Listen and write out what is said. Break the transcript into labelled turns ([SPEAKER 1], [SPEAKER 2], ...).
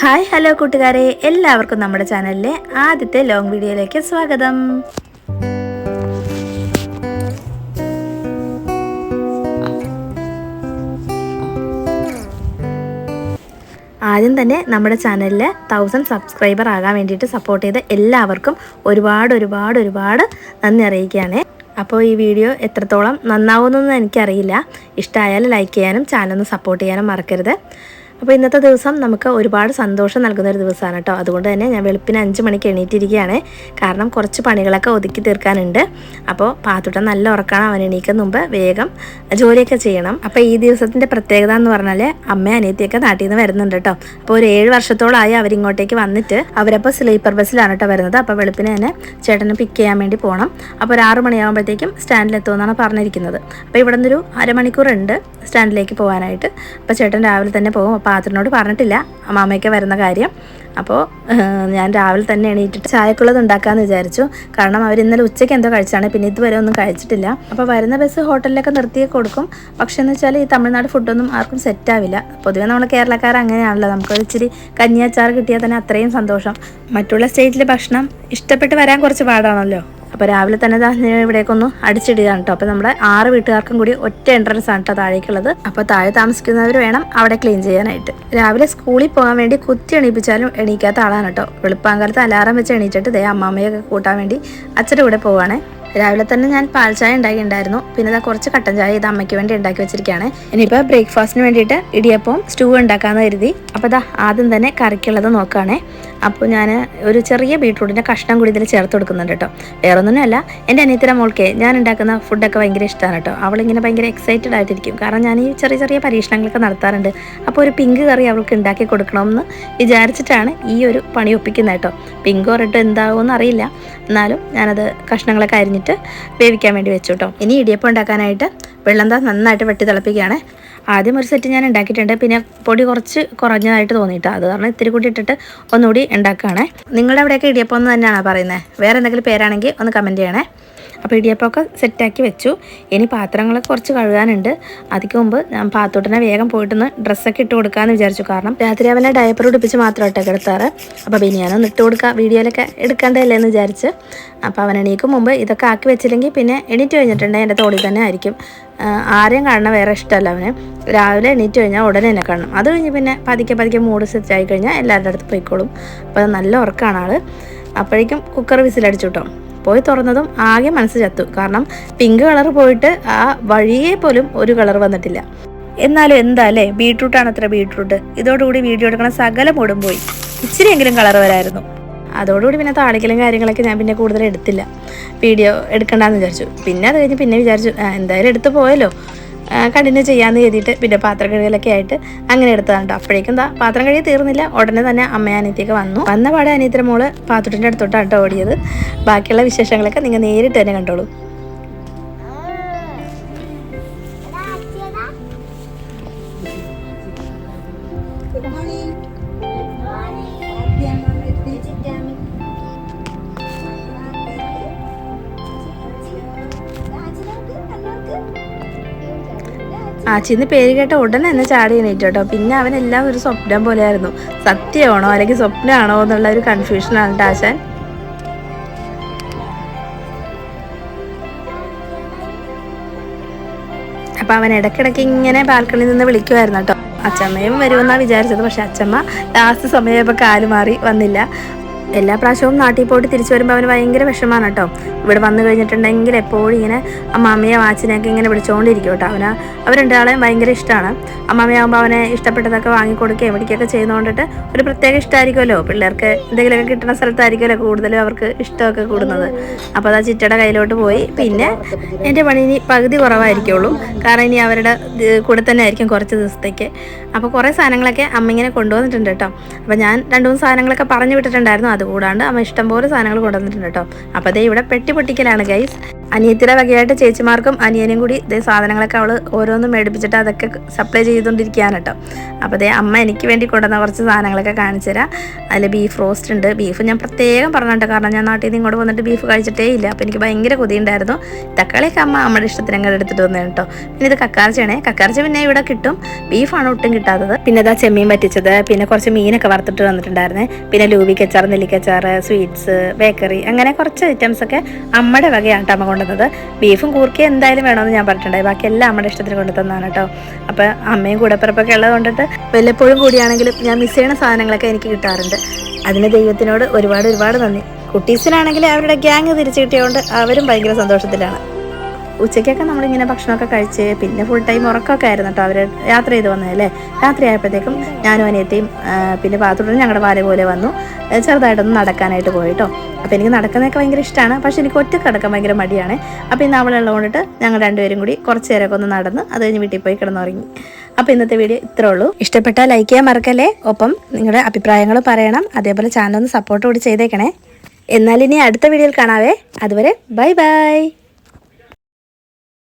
[SPEAKER 1] Hi hello കൂട്ടുകാരെ. എല്ലാവർക്കും നമ്മുടെ ചാനലിലെ ആദ്യത്തെ ലോങ് വീഡിയോയിലേക്ക് സ്വാഗതം. ആദ്യം തന്നെ നമ്മുടെ ചാനലിൽ തൗസൻഡ് സബ്സ്ക്രൈബർ ആകാൻ വേണ്ടിയിട്ട് സപ്പോർട്ട് ചെയ്ത എല്ലാവർക്കും ഒരുപാട് ഒരുപാട് ഒരുപാട് നന്ദി അറിയിക്കുകയാണ്. അപ്പോൾ ഈ വീഡിയോ എത്രത്തോളം നന്നാവുമെന്നൊന്നും എനിക്കറിയില്ല. ഇഷ്ടമായാൽ ലൈക്ക് ചെയ്യാനും ചാനൽ ഒന്ന് സപ്പോർട്ട് ചെയ്യാനും മറക്കരുത്. അപ്പോൾ ഇന്നത്തെ ദിവസം നമുക്ക് ഒരുപാട് സന്തോഷം നൽകുന്ന ഒരു ദിവസമാണ് കേട്ടോ. അതുകൊണ്ട് തന്നെ ഞാൻ വെളുപ്പിന് അഞ്ച് മണിക്ക് എണീറ്റിരിക്കുകയാണ്. കാരണം കുറച്ച് പണികളൊക്കെ ഒതുക്കി തീർക്കാനുണ്ട്. അപ്പോൾ പാത്തുട്ട നല്ല ഉറക്കാണ് അവൻ എണീക്കുന്ന മുമ്പ് വേഗം ജോലിയൊക്കെ ചെയ്യണം. അപ്പോൾ ഈ ദിവസത്തിന്റെ പ്രത്യേകത എന്ന് പറഞ്ഞാൽ അമ്മ അനിയത്തിയൊക്കെ നാട്ടിൽ നിന്ന് വരുന്നുണ്ട് കേട്ടോ. അപ്പോൾ ഒരു ഏഴ് വർഷത്തോളമായി അവരിങ്ങോട്ടേക്ക് വന്നിട്ട് അവരപ്പോൾ സ്ലീപ്പർ ബസ്സിലാണ് കേട്ടോ വരുന്നത്. അപ്പോൾ വെളുപ്പിന് തന്നെ ചേട്ടനെ പിക്ക് ചെയ്യാൻ വേണ്ടി പോകണം അപ്പോൾ ഒരു ആറ് മണിയാകുമ്പോഴത്തേക്കും സ്റ്റാൻഡിലെത്തുമെന്നാണ് പറഞ്ഞിരിക്കുന്നത്. അപ്പോൾ ഇവിടെ നിന്നൊരു അരമണിക്കൂറുണ്ട് സ്റ്റാൻഡിലേക്ക് പോകാനായിട്ട്. അപ്പോൾ ചേട്ടൻ രാവിലെ തന്നെ പോകും. അപ്പോൾ അതിനോട് പറഞ്ഞിട്ടില്ല. മാമയ്ക്ക് വരുന്ന കാര്യം. അപ്പോൾ ഞാൻ രാവിലെ തന്നെ എണീറ്റിട്ട് ചായക്കുള്ളത് ഉണ്ടാക്കാമെന്ന് വിചാരിച്ചു. കാരണം അവർ ഇന്നലെ ഉച്ചയ്ക്ക് എന്തോ കഴിച്ചാണ്. പിന്നെ ഇതുവരെ ഒന്നും കഴിച്ചിട്ടില്ല. അപ്പോൾ വരുന്ന ബസ് ഹോട്ടലിലൊക്കെ നിർത്തിയൊക്കെ കൊടുക്കും. പക്ഷേ എന്ന് വെച്ചാൽ ഈ തമിഴ്നാട് ഫുഡൊന്നും ആർക്കും സെറ്റ് ആവില്ല. പൊതുവേ നമ്മൾ കേരളക്കാർ അങ്ങനെയാണല്ലോ. നമുക്ക് ഇച്ചിരി കഞ്ഞിയാച്ചാർ കിട്ടിയാൽ തന്നെ അത്രയും സന്തോഷം. മറ്റുള്ള സ്റ്റേറ്റിലെ ഭക്ഷണം ഇഷ്ടപ്പെട്ട് വരാൻ കുറച്ച് പാടാണല്ലോ. അപ്പോൾ രാവിലെ തന്നെ ഇവിടേക്കൊന്ന് അടിച്ചിടുകയാണ് കേട്ടോ അപ്പോൾ നമ്മുടെ ആറ് വീട്ടുകാർക്കും കൂടി ഒറ്റ എൻട്രൻസ് ആണ് കേട്ടോ താഴേക്കുള്ളത്. അപ്പോൾ താഴെ താമസിക്കുന്നവർ വേണം അവിടെ ക്ലീൻ ചെയ്യാനായിട്ട്. രാവിലെ സ്കൂളിൽ പോകാൻ വേണ്ടി കുത്തി എണീപ്പിച്ചാലും എണീക്കാത്ത ആളാണ് കേട്ടോ വെളുപ്പാങ്കാലത്ത് അലാറം വെച്ച് എണീറ്റിട്ട് ദേ അമ്മാമ്മയൊക്കെ കൂട്ടാൻ വേണ്ടി അച്ഛന്റെ കൂടെ പോവാണേ. രാവിലെ തന്നെ ഞാൻ പാൽ ചായ ഉണ്ടാക്കിയിട്ടുണ്ടായിരുന്നു. പിന്നെ ഇതാ കുറച്ച് കട്ടൻ ചായ ഇത് അമ്മയ്ക്ക് വേണ്ടി ഉണ്ടാക്കി വെച്ചിരിക്കുകയാണ്. ഇനിയിപ്പോൾ ബ്രേക്ക്ഫാസ്റ്റിന് വേണ്ടിയിട്ട് ഇടിയപ്പം സ്റ്റൂ ഉണ്ടാക്കാമെന്ന് കരുതി. അപ്പോൾ ഇതാ ആദ്യം തന്നെ കറിക്കുള്ളത് നോക്കുകയാണേ അപ്പോൾ ഞാൻ ഒരു ചെറിയ ബീട്രൂട്ടിന്റെ കഷ്ണം കൂടി ഇതിൽ ചേർത്ത് കൊടുക്കുന്നുണ്ട് കേട്ടോ. വേറെ വേറൊന്നുമല്ല എന്റെ അനിയത്തിന്റെ മോൾക്ക് ഞാൻ ഉണ്ടാക്കുന്ന ഫുഡൊക്കെ ഭയങ്കര ഇഷ്ടമാണ് കേട്ടോ. അവളിങ്ങനെ ഭയങ്കര എക്സൈറ്റഡ് ആയിട്ടിരിക്കും. കാരണം ഞാൻ ഈ ചെറിയ ചെറിയ പരീക്ഷണങ്ങളൊക്കെ നടത്താറുണ്ട്. അപ്പോൾ ഒരു പിങ്ക് കറി അവൾക്ക് ഉണ്ടാക്കി കൊടുക്കണമെന്ന് വിചാരിച്ചിട്ടാണ് ഈ ഒരു പണി ഒപ്പിക്കുന്നത് കേട്ടോ. പിങ്ക് റെഡോ എന്താകുമെന്ന് അറിയില്ല എന്നാലും ഞാനത് കഷ്ണങ്ങളൊക്കെ അരിഞ്ഞിട്ട് വേവിക്കാൻ വേണ്ടി വെച്ചു കേട്ടോ ഇനി ഇടിയപ്പം ഉണ്ടാക്കാനായിട്ട് വെള്ളം താ നന്നായിട്ട് വെട്ടി തിളപ്പിക്കുകയാണ്. ആദ്യം ഒരു സെറ്റ് ഞാൻ ഉണ്ടാക്കിയിട്ടുണ്ട്. പിന്നെ പൊടി കുറച്ച് കുറഞ്ഞതായിട്ട് തോന്നിയിട്ട്. അത് കാരണം ഇത്തിരി കൂടി ഇട്ടിട്ട് ഒന്നുകൂടി ഉണ്ടാക്കുകയാണ്. നിങ്ങളുടെ അവിടെയൊക്കെ ഇടിയപ്പം എന്ന് തന്നെയാണോ പറയുന്നത്? വേറെ എന്തെങ്കിലും പേരാണെങ്കിൽ ഒന്ന് കമന്റ് ചെയ്യണേ. അപ്പോൾ ഇടിയപ്പമൊക്കെ സെറ്റാക്കി വെച്ചു. ഇനി പാത്രങ്ങളൊക്കെ കുറച്ച് കഴുകാനുണ്ട്. അതിക്ക് മുമ്പ് ഞാൻ പാത്തോട്ടിനെ വേഗം പോയിട്ടൊന്ന് ഡ്രസ്സൊക്കെ ഇട്ട് കൊടുക്കാമെന്ന് വിചാരിച്ചു. കാരണം രാത്രി അവനെ ഡയപ്പർ ഉടുപ്പിച്ച് മാത്രം ഇട്ടൊക്കെ എടുത്താറ് അപ്പോൾ ഞാനൊന്ന് ഇട്ട് കൊടുക്കാം. വീഡിയോയിലൊക്കെ എടുക്കേണ്ടതല്ലേ എന്ന് വിചാരിച്ച്. അപ്പോൾ അവൻ എണീക്കും മുമ്പ് ഇതൊക്കെ ആക്കി വെച്ചില്ലെങ്കിൽ പിന്നെ എണീറ്റ് കഴിഞ്ഞിട്ടുണ്ടെങ്കിൽ എന്റെ തോളിൽ തന്നെ ആയിരിക്കും. ആരെയും കാണണം വേറെ ഇഷ്ടമല്ല അവന്. രാവിലെ എണീറ്റ് കഴിഞ്ഞാൽ ഉടനെ എന്നെ കാണണം. അത് കഴിഞ്ഞ് പിന്നെ പതുക്കെ പതുക്കെ മൂഡ് സെറ്റ് ആയി കഴിഞ്ഞാൽ എല്ലാവരുടെ അടുത്ത് പോയിക്കോളും. അപ്പോൾ നല്ല ഉറക്കമാണ് ആൾ അപ്പോഴേക്കും കുക്കർ വിസിലടിച്ചു കേട്ടോ. പോയി തുറന്നതും ആകെ മനസ്സ് ചത്തു. കാരണം പിങ്ക് കളർ പോയിട്ട് ആ വഴിയെ പോലും ഒരു കളർ വന്നിട്ടില്ല. എന്നാലും എന്താ അല്ലേ? ബീട്രൂട്ടാണ് അത്ര ബീട്രൂട്ട് ഇതോടുകൂടി വീഡിയോ എടുക്കണ സകല മൂടും പോയി. ഇച്ചിരിയെങ്കിലും കളർ വരായിരുന്നു. അതോടുകൂടി പിന്നെ താളിക്കലും കാര്യങ്ങളൊക്കെ ഞാൻ പിന്നെ കൂടുതൽ എടുത്തില്ല. വീഡിയോ എടുക്കണ്ടെന്ന് വിചാരിച്ചു. പിന്നെ അത് കഴിഞ്ഞ് പിന്നെ വിചാരിച്ചു എന്തായാലും എടുത്ത് പോയല്ലോ. കണ്ടിന്യൂ ചെയ്യാമെന്ന് കരുതിയിട്ട് പിന്നെ പാത്രം കഴുകലൊക്കെ ആയിട്ട് അങ്ങനെ എടുത്തതാണ് കേട്ടോ അപ്പോഴേക്കും എന്താ പാത്രം കഴുകി തീർന്നില്ല. ഉടനെ തന്നെ അമ്മ അനിയത്തിയൊക്കെ വന്നു. വന്ന പാടെ അനിയത്തിന്റെ മോൾ പാത്തുട്ടിന്റെ അടുത്തോട്ടാണ് കേട്ടോ ഓടിയത്. ബാക്കിയുള്ള വിശേഷങ്ങളൊക്കെ നിങ്ങൾ നേരിട്ട് തന്നെ കണ്ടോളൂ. ആച്ചിന്ന് പേര് കേട്ട ഉടനെ തന്നെ ചാടി എണീറ്റു കേട്ടോ. പിന്നെ അവനെല്ലാം ഒരു സ്വപ്നം പോലെയായിരുന്നു. സത്യമാണോ അല്ലെങ്കിൽ സ്വപ്നമാണോ എന്നുള്ള ഒരു കൺഫ്യൂഷനാണ് ആശാൻ. അപ്പൊ അവൻ ഇടക്കിടക്ക് ഇങ്ങനെ ബാൽക്കണിയിൽ നിന്ന് വിളിക്കുമായിരുന്നു കേട്ടോ. അച്ചമ്മയും വരുമെന്നാണ് വിചാരിച്ചത്. പക്ഷെ അച്ചമ്മ ലാസ്റ്റ് സമയമായപ്പോൾ കാൽ മാറി വന്നില്ല. എല്ലാ പ്രാവശ്യവും നാട്ടിൽ പോയിട്ട് തിരിച്ചു വരുമ്പോൾ അവന് ഭയങ്കര വിഷമാണ് കേട്ടോ. ഇവിടെ വന്നു കഴിഞ്ഞിട്ടുണ്ടെങ്കിൽ എപ്പോഴും ഇങ്ങനെ അമ്മാമ്മയെ വാച്ചിനെയൊക്കെ ഇങ്ങനെ വിളിച്ചുകൊണ്ടിരിക്കും കേട്ടോ. അവന് അവർ രണ്ടാളെയും ഭയങ്കര ഇഷ്ടമാണ്. അമ്മാമ്മയാകുമ്പോൾ അവനെ ഇഷ്ടപ്പെട്ടതൊക്കെ വാങ്ങിക്കൊടുക്കുകയും എവിടേക്കൊക്കെ ചെയ്യുന്നതുകൊണ്ടിട്ട് ഒരു പ്രത്യേക ഇഷ്ടമായിരിക്കുമല്ലോ പിള്ളേർക്ക് എന്തെങ്കിലുമൊക്കെ കിട്ടുന്ന സ്ഥലത്തായിരിക്കുമല്ലോ കൂടുതലും അവർക്ക് ഇഷ്ടമൊക്കെ കൂടുന്നത്. അപ്പോൾ അത് ആ ചിറ്റയുടെ കയ്യിലോട്ട് പോയി. പിന്നെ എന്റെ പണി ഇനി പകുതി കുറവായിരിക്കുള്ളൂ. കാരണം ഇനി അവരുടെ കൂടെ തന്നെ ആയിരിക്കും കുറച്ച് ദിവസത്തേക്ക്. അപ്പോൾ കുറേ സാധനങ്ങളൊക്കെ അമ്മ ഇങ്ങനെ കൊണ്ടുവന്നിട്ടുണ്ട് കേട്ടോ. അപ്പോൾ ഞാൻ രണ്ട് മൂന്ന് സാധനങ്ങളൊക്കെ പറഞ്ഞു വിട്ടിട്ടുണ്ടായിരുന്നു. അതുകൂടാണ്ട് അമ്മ ഇഷ്ടംപോലെ സാധനങ്ങൾ കൊണ്ടുവന്നിട്ടുണ്ട് കേട്ടോ. അപ്പോൾ അതേ ഇവിടെ പെട്ടി പൊട്ടിക്കലാണ് ഗൈസ് അനിയത്തിയുടെ വകയായിട്ട് ചേച്ചിമാർക്കും അനിയനും കൂടി ഇതേ സാധനങ്ങളൊക്കെ അവൾ ഓരോന്നും മേടിപ്പിച്ചിട്ട് അതൊക്കെ സപ്ലൈ ചെയ്തുകൊണ്ടിരിക്കുകയാണ് കേട്ടോ. അപ്പോൾ അതേ അമ്മ എനിക്ക് വേണ്ടി കൊണ്ടുവന്ന കുറച്ച് സാധനങ്ങളൊക്കെ കാണിച്ചു തരാം. അതിൽ ബീഫ് റോസ്റ്റ് ഉണ്ട്. ബീഫ് ഞാൻ പ്രത്യേകം പറഞ്ഞിട്ട് കാരണം ഞാൻ നാട്ടിൽ നിന്ന് ഇങ്ങോട്ട് വന്നിട്ട് ബീഫ് കഴിച്ചിട്ടേ ഇല്ല. അപ്പോൾ എനിക്ക് ഭയങ്കര കൊതിയുണ്ടായിരുന്നു. തക്കാളിയൊക്കെ അമ്മ അമ്മയുടെ ഇഷ്ടത്തിന് അങ്ങനെ എടുത്തിട്ട് വന്നു കേട്ടോ. പിന്നെ ഇത് കക്കാർച്ചയാണേ കക്കാർച്ച പിന്നെ ഇവിടെ കിട്ടും. ബീഫാണ് ഒട്ടും കിട്ടാത്തത്. പിന്നെ ഇതാ ചെമ്മീൻ പറ്റിച്ചത്. പിന്നെ കുറച്ച് മീനൊക്കെ വറുത്തിട്ട് വന്നിട്ടുണ്ടായിരുന്നേ. പിന്നെ ലൂബി ലൂബിക്കച്ചാർ നെല്ലിക്കച്ചാർ സ്വീറ്റ്സ് ബേക്കറി അങ്ങനെ കുറച്ച് ഐറ്റംസ് ഒക്കെ അമ്മയുടെ വകയാണ് കേട്ടോ അമ്മ കൊണ്ടുവന്നത്. ബീഫും കൂർക്കി എന്തായാലും വേണമെന്ന് ഞാൻ പറഞ്ഞിട്ടുണ്ടായി. ബാക്കി എല്ലാം അമ്മയുടെ ഇഷ്ടത്തിന് കൊണ്ടു കേട്ടോ അപ്പോൾ അമ്മയും കൂടപ്പിറപ്പൊക്കെ ഉള്ളത് കൊണ്ടിട്ട് വല്ലപ്പോഴും കൂടിയാണെങ്കിലും ഞാൻ മിസ് ചെയ്യുന്ന സാധനങ്ങളൊക്കെ എനിക്ക് കിട്ടാറുണ്ട്. അതിന് ദൈവത്തിനോട് ഒരുപാട് ഒരുപാട് നന്ദി. കുട്ടീസിനാണെങ്കിൽ അവരുടെ ഗ്യാങ് തിരിച്ചു കിട്ടിയതുകൊണ്ട് അവരും ഭയങ്കര സന്തോഷത്തിലാണ്. ഉച്ചയ്ക്കൊക്കെ നമ്മളിങ്ങനെ ഭക്ഷണമൊക്കെ കഴിച്ച് പിന്നെ ഫുൾ ടൈം ഉറക്കമൊക്കെ ആയിരുന്നു കേട്ടോ അവർ യാത്ര ചെയ്ത് വന്നതല്ലേ രാത്രി ആയപ്പോഴത്തേക്കും ഞാനും അനിയത്തെയും പിന്നെ പാത്തുടനും ഞങ്ങളുടെ പാല പോലെ വന്നു. ചെറുതായിട്ടൊന്ന് നടക്കാനായിട്ട് പോയി കേട്ടോ അപ്പോൾ എനിക്ക് നടക്കുന്നതൊക്കെ ഭയങ്കര ഇഷ്ടമാണ് പക്ഷേ എനിക്ക് ഒറ്റ കിടക്കാൻ ഭയങ്കര മടിയാണ്. അപ്പോൾ ഇന്ന് അവളുള്ളത് കൊണ്ടിട്ട് ഞങ്ങൾ രണ്ടുപേരും കൂടി കുറച്ച് നേരമൊക്കെ ഒന്ന് നടന്ന് അത് കഴിഞ്ഞ് വീട്ടിൽ പോയി കിടന്നുറങ്ങി. അപ്പോൾ ഇന്നത്തെ വീഡിയോ ഇത്രേ ഉള്ളൂ. ഇഷ്ടപ്പെട്ടാൽ ലൈക്ക് ചെയ്യാൻ മറക്കല്ലേ? ഒപ്പം നിങ്ങളുടെ അഭിപ്രായങ്ങൾ പറയണം. അതേപോലെ ചാനൽ ഒന്ന് സപ്പോർട്ട് കൂടി ചെയ്തേക്കണേ. എന്നാൽ ഇനി അടുത്ത വീഡിയോയിൽ കാണാവേ. അതുവരെ ബൈ ബൈ.